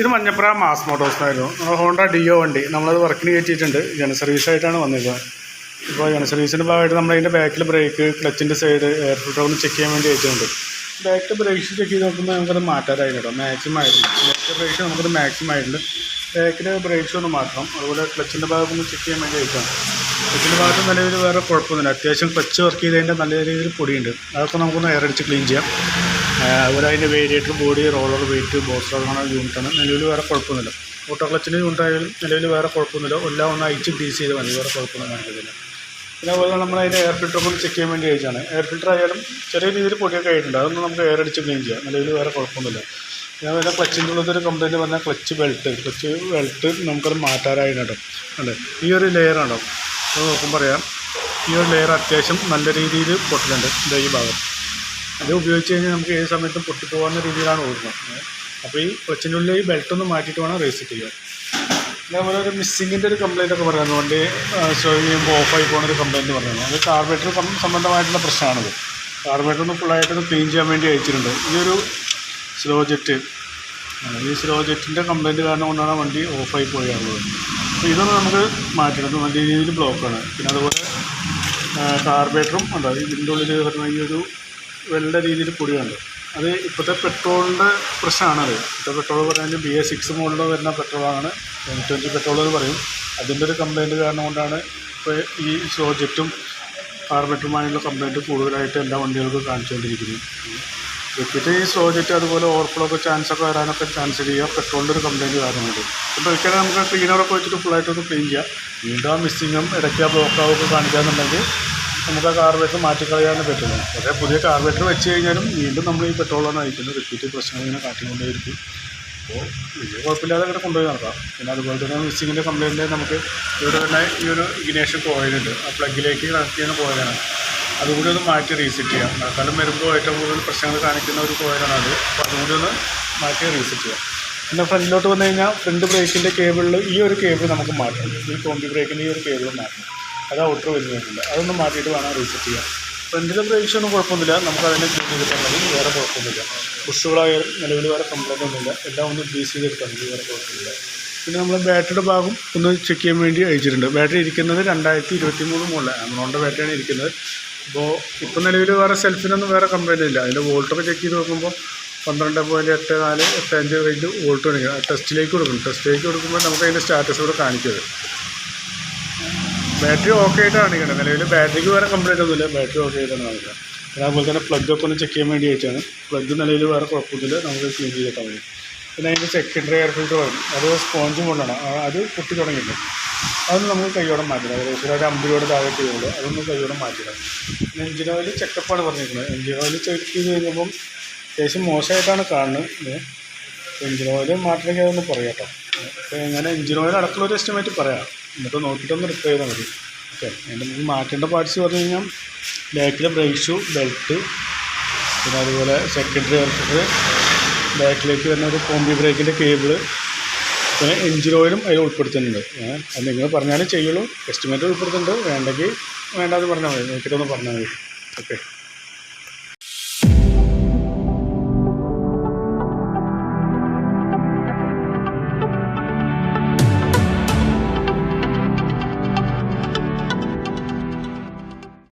ഇത് മഞ്ഞപ്പുറ മാസ് മോട്ടോഴ്സായിരുന്നു നമ്മുടെ Honda deo വണ്ടി. നമ്മളത് വർക്കിന് കയറ്റിയിട്ടുണ്ട്. ജന സർവീസായിട്ടാണ് വന്നിരിക്കുന്നത് ഇപ്പോൾ ജന സർവീസിന്റെ ഭാഗമായിട്ട് നമ്മളതിന്റെ ബാക്കിൽ ബ്രേക്ക് ക്ലച്ചിന്റെ സൈഡ് എയർ ഫിൽട്ടർ ഒന്ന് ചെക്ക് ചെയ്യാൻ വേണ്ടി അയച്ചിട്ടുണ്ട് ബാക്കിൽ ബ്രേക്ക് ചെക്ക് ചെയ്ത് നോക്കുമ്പോൾ നമുക്കത് മാറ്റാറായി കേട്ടോ. മാക്സിമം ആയിരുന്നു ബാക്കിലെ ബ്രേക്ക് നമുക്കത് മാക്സിമം ആയിട്ടുണ്ട്. ബാക്കിൽ ബ്രേക്സ് ഒന്ന് മാറ്റണം. അതുപോലെ ക്ലച്ചിന്റെ ഭാഗം ഒന്ന് ചെക്ക് ചെയ്യാൻ വേണ്ടി അയക്കാം ക്ലച്ചിന്റെ ഭാഗത്ത് രീതിയിൽ വേറെ കുഴപ്പമൊന്നുമില്ല. അത്യാവശ്യം ക്ലച്ച് വർക്ക് ചെയ്തതിന്റെ നല്ല രീതിയിൽ പൊടിയുണ്ട്. അതൊക്കെ നമുക്കൊന്ന് എയർ അടിച്ച് ക്ലീൻ ചെയ്യാം. അതിന്റെ variator body roller weight boss അങ്ങനെ യൂണിറ്റാണ് നിലവിൽ വേറെ കുഴപ്പമൊന്നുമില്ല. ഓട്ടോ ക്ലച്ചിന്റെ യൂണിറ്റായാലും നിലവിൽ വേറെ കുഴപ്പമൊന്നുമില്ല. എല്ലാം ഒന്ന് അയച്ച് ഗ്രീസ് ചെയ്ത് മതി. വേറെ കുഴപ്പമൊന്നും കാണിക്കുന്നില്ല പിന്നെ അതുപോലെ നമ്മൾ അതിന്റെ എയർ ഫിൽറ്റർ കൂടി ചെക്ക് ചെയ്യാൻ വേണ്ടി അയച്ചാണ് എയർ ഫിൽറ്റർ ആയാലും ചെറിയ രീതിയിൽ പൊടിയൊക്കെ ആയിട്ടുണ്ട്. അതൊന്നും നമുക്ക് എയർ അടിച്ച് ക്ലീൻ ചെയ്യാം. നിലവിൽ വേറെ കുഴപ്പമൊന്നുമില്ല. ഞാൻ അതുപോലെ ക്ലച്ചിന്റെ ഉള്ളതൊരു കംപ്ലൈന്റ് പറഞ്ഞാൽ ക്ലച്ച് ബെൽറ്റ് ക്ലച്ച് ബെൽറ്റ് നമുക്കത് മാറ്റാറായിരുന്നു കേട്ടോ. അല്ലേ? ഈ ഒരു ലെയർ ഉണ്ടോ അത് നോക്കുമ്പോൾ പറയാം ഈ ഒരു ലെയർ അത്യാവശ്യം നല്ല രീതിയിൽ പൊട്ടലുണ്ട് ഇതാ ഈ ഭാഗം. അത് ഉപയോഗിച്ച് കഴിഞ്ഞാൽ നമുക്ക് ഏത് സമയത്തും പൊട്ടിപ്പോകാവുന്ന രീതിയിലാണ് ഓടുന്നത്. അപ്പോൾ ഈ ക്ലച്ചിന്റെ ഉള്ളിൽ ഈ ബെൽറ്റ് ഒന്ന് മാറ്റിയിട്ട് വേണം റേസ് ചെയ്യാൻ. അതേപോലെ ഒരു മിസ്സിങ്ങിന്റെ ഒരു കംപ്ലയിന്റ് ഒക്കെ പറയുന്നു വണ്ടി സ്റ്റോ ചെയ്യുമ്പോൾ ഓഫായി പോകുന്ന ഒരു കംപ്ലയിന്റ് പറയുന്നു അത് കാർബേറ്റർ സംബന്ധമായിട്ടുള്ള പ്രശ്നമാണത്. കാർബേറ്റർ ഒന്ന് ഫുള്ളായിട്ടൊന്ന് ക്ലീൻ ചെയ്യാൻ വേണ്ടി അയച്ചിട്ടുണ്ട്. ഈ ഒരു സ്ലോ ജെറ്റ് ഈ സ്ലോ ജെറ്റിന്റെ കംപ്ലയിന്റ് കാരണം കൊണ്ടാണ് വണ്ടി ഓഫായി പോയാറുള്ളത് അപ്പോൾ ഇതൊന്ന് നമുക്ക് മാറ്റണം നല്ല രീതിയിൽ ബ്ലോക്കാണ് പിന്നെ അതുപോലെ കാർബേറ്ററും ഉണ്ടോ ഇതിന്റെ ഉള്ളിൽ പറഞ്ഞ ഈ ഒരു വെള്ള രീതിയിൽ കൂടിയുണ്ട്. അത് ഇപ്പോഴത്തെ പെട്രോളിന്റെ പ്രശ്നമാണത്. ഇപ്പോഴത്തെ പെട്രോൾ പറയുന്നത് ബി എ സിക്സ് മോഡലിൽ വരുന്ന പെട്രോളാണ്. ട്വന്റി പെട്രോൾ എന്ന് പറയും. അതിന്റെ ഒരു കംപ്ലൈന്റ് കാരണം കൊണ്ടാണ് ഇപ്പോൾ ഈ സോജറ്റും കാർബറ്റുമായുള്ള കംപ്ലൈന്റ് കൂടുതലായിട്ട് എല്ലാ വണ്ടികൾക്കും കാണിച്ചുകൊണ്ടിരിക്കുന്നത്. വെച്ചിട്ട് ഈ സോജറ്റ് അതുപോലെ ഓവർഫ്ലോ ഒക്കെ ചാൻസ് ഒക്കെ വരാനൊക്കെ ചാൻസ് ചെയ്യുക പെട്രോളിന്റെ ഒരു കംപ്ലൈന്റ് കാരണമുണ്ട്. ഇപ്പോൾ ഒരിക്കലും നമുക്ക് ക്ലീനറൊക്കെ വെച്ചിട്ട് ഫുള്ളായിട്ടൊന്ന് ക്ലീൻ ചെയ്യാം. വീണ്ടും ആ മിസ്സിങ്ങും ഇടയ്ക്ക് ആ ബ്ലോക്കാവൊക്കെ കാണിക്കാന്നുണ്ടെങ്കിൽ നമുക്ക് ആ കാർബേറ്റർ മാറ്റിക്കളയാനേ പറ്റുള്ളൂ. പക്ഷേ പുതിയ കാർബേറ്റർ വെച്ച് കഴിഞ്ഞാലും വീണ്ടും നമ്മൾ ഈ പെട്രോളാണ് അയക്കുന്നത് റിപ്പീറ്റ് പ്രശ്നങ്ങൾ ഇങ്ങനെ കാട്ടിക്കൊണ്ടേയിരിക്കും. അപ്പോൾ വലിയ കുഴപ്പമില്ലാതെ അങ്ങനെ കൊണ്ടുപോയി നടക്കാം. പിന്നെ അതുപോലെ തന്നെ മിസ്സിങ്ങിന്റെ കംപ്ലയിന്റ് നമുക്ക് ഇവിടെ തന്നെ ഈ ഒരു ഇഗ്നേഷൻ കോയിലുണ്ട് ആ പ്ലഗിലേക്ക് കണക്ട് ചെയ്യുന്ന കോയിലാണ് അതുകൂടി ഒന്ന് മാറ്റി റീസെറ്റ് ചെയ്യാം. മഴക്കാലം വരുമ്പോൾ ഏറ്റവും കൂടുതൽ പ്രശ്നങ്ങൾ കാണിക്കുന്ന ഒരു കോയിലാണ് അത്. അപ്പോൾ അതുകൂടി ഒന്ന് മാറ്റി റീസെറ്റ് ചെയ്യാം. പിന്നെ ഫ്രണ്ടിലോട്ട് വന്നു കഴിഞ്ഞാൽ ഫ്രണ്ട് ബ്രേക്കിന്റെ കേബിളിൽ ഈ ഒരു കേബിൾ നമുക്ക് മാറ്റണം. ഈ കോമ്പി ബ്രേക്കിന്റെ ഈ ഒരു കേബിൾ മാറ്റണം. അത് ഔട്ടർ വരുന്നുണ്ട് അതൊന്ന് മാറ്റിയിട്ട് വേണം റീസെറ്റ് ചെയ്യാൻ. ഫ്രണ്ടിലെ ബ്രേക്സ് ഒന്നും കുഴപ്പമൊന്നുമില്ല. നമുക്ക് അതിനെ ക്ലീൻ ചെയ്തിട്ടാൽ മതി. വേറെ കുഴപ്പമൊന്നുമില്ല. ബുഷുകളായ നിലവിൽ വേറെ കംപ്ലൈന്റ് ഒന്നുമില്ല. എല്ലാം ഒന്ന് ഗ്രീസ് ചെയ്തെടുത്താൽ മതി. വേറെ കുഴപ്പമില്ല പിന്നെ നമ്മൾ ബാറ്ററിയുടെ ഭാഗം ഒന്ന് ചെക്ക് ചെയ്യാൻ വേണ്ടി അയച്ചിട്ടുണ്ട്. ബാറ്ററി ഇരിക്കുന്നത് രണ്ടായിരത്തി ഇരുപത്തി മൂന്ന് മുകളിൽ ആമറോണിന്റെ ബാറ്ററിയാണ് ഇരിക്കുന്നത്. അപ്പോൾ ഇപ്പോൾ നിലവിൽ വേറെ സെൽഫിനൊന്നും വേറെ കംപ്ലൈന്റ് ഇല്ല. അതിന്റെ വോൾട്ടൊക്കെ ചെക്ക് ചെയ്ത് നോക്കുമ്പോൾ പന്ത്രണ്ട് പോയിന്റ് എട്ട് നാല് എട്ട് അഞ്ച് റേഞ്ച് വോൾട്ട് കാണിക്കണം ടെസ്റ്റിലേക്ക് കൊടുക്കും ടെസ്റ്റിലേക്ക് കൊടുക്കുമ്പോൾ നമുക്ക് അതിന്റെ സ്റ്റാറ്റസ് കൂടെ കാണിക്കുന്നത് ബാറ്ററി ഓക്കെ ആയിട്ടാണ് കാണിക്കുന്നത് നിലവിൽ ബാറ്ററിക്ക് വേറെ കംപ്ലൈന്റ് ഒന്നുമില്ല ബാറ്ററി ഓക്കെ ആയിട്ടാണ് കാണിക്കുക പിന്നെ അതുപോലെ തന്നെ പ്ലഗ് ഒക്കെ ഒന്ന് ചെക്ക് ചെയ്യാൻ വേണ്ടി ആയിട്ടാണ് പ്ലഗ് നിലവിൽ വേറെ കുഴപ്പമൊന്നുമില്ല. നമുക്ക് ക്ലീൻ ചെയ്തിട്ടാൽ മതി പിന്നെ അതിന്റെ സെക്കൻഡറി എയർ ഫിൽറ്റർ വരും അത് സ്പോഞ്ചും കൊണ്ടാണ് അത് പൊട്ടി തുടങ്ങിയിട്ടുണ്ട്. അതൊന്ന് നമുക്ക് കൈയോടെ മാറ്റില്ല ഏകദേശം ഒരു അമ്പത് രൂപയുടെ താഴെ ചെയ്യുള്ളൂ അതൊന്നും കൈയോടെ മാറ്റില്ല പിന്നെ എഞ്ചിൻ ഓയിൽ ചെക്കപ്പാണ് പറഞ്ഞിരിക്കുന്നത്. എഞ്ചിൻ ഓയിൽ ചെക്ക് ചെയ്ത് കഴിഞ്ഞപ്പം അത്യാവശ്യം മോശമായിട്ടാണ് കാണുന്നത്. എഞ്ചിൻ ഓയിൽ മാറ്റണമെങ്കിൽ അതൊന്ന് പറയാം കേട്ടോ. എങ്ങനെ എഞ്ചിൻ ഓയിൽ അടക്കുള്ള ഒരു എസ്റ്റിമേറ്റ് പറയാം. എന്നിട്ട് നോക്കിയിട്ടൊന്ന് റിപ്പയർ ചെയ്താൽ മതി. ഓക്കെ അതിന്റെ നമുക്ക് മാറ്റേണ്ട പാർട്സ് പറഞ്ഞു കഴിഞ്ഞാൽ ബാക്കിലെ ബ്രേക്ക് ഷൂ ബെൽറ്റ് പിന്നെ അതുപോലെ സെക്കൻഡറി എയർഫിൽറ്റർ ബാക്കിലേക്ക് വരുന്ന ഒരു കോമ്പി ബ്രേക്കിന്റെ കേബിൾ പിന്നെ എഞ്ചിൻ ഓയിലും അതിൽ ഉൾപ്പെടുത്തുന്നുണ്ട്. അത് നിങ്ങൾ പറഞ്ഞാലേ ചെയ്യുള്ളൂ. എസ്റ്റിമേറ്റ് ഉൾപ്പെടുത്തുന്നുണ്ട്. വേണ്ടെങ്കിൽ വേണ്ടാന്ന് പറഞ്ഞാൽ മതി. നോക്കിയിട്ടൊന്ന് പറഞ്ഞാൽ മതി. ഓക്കെ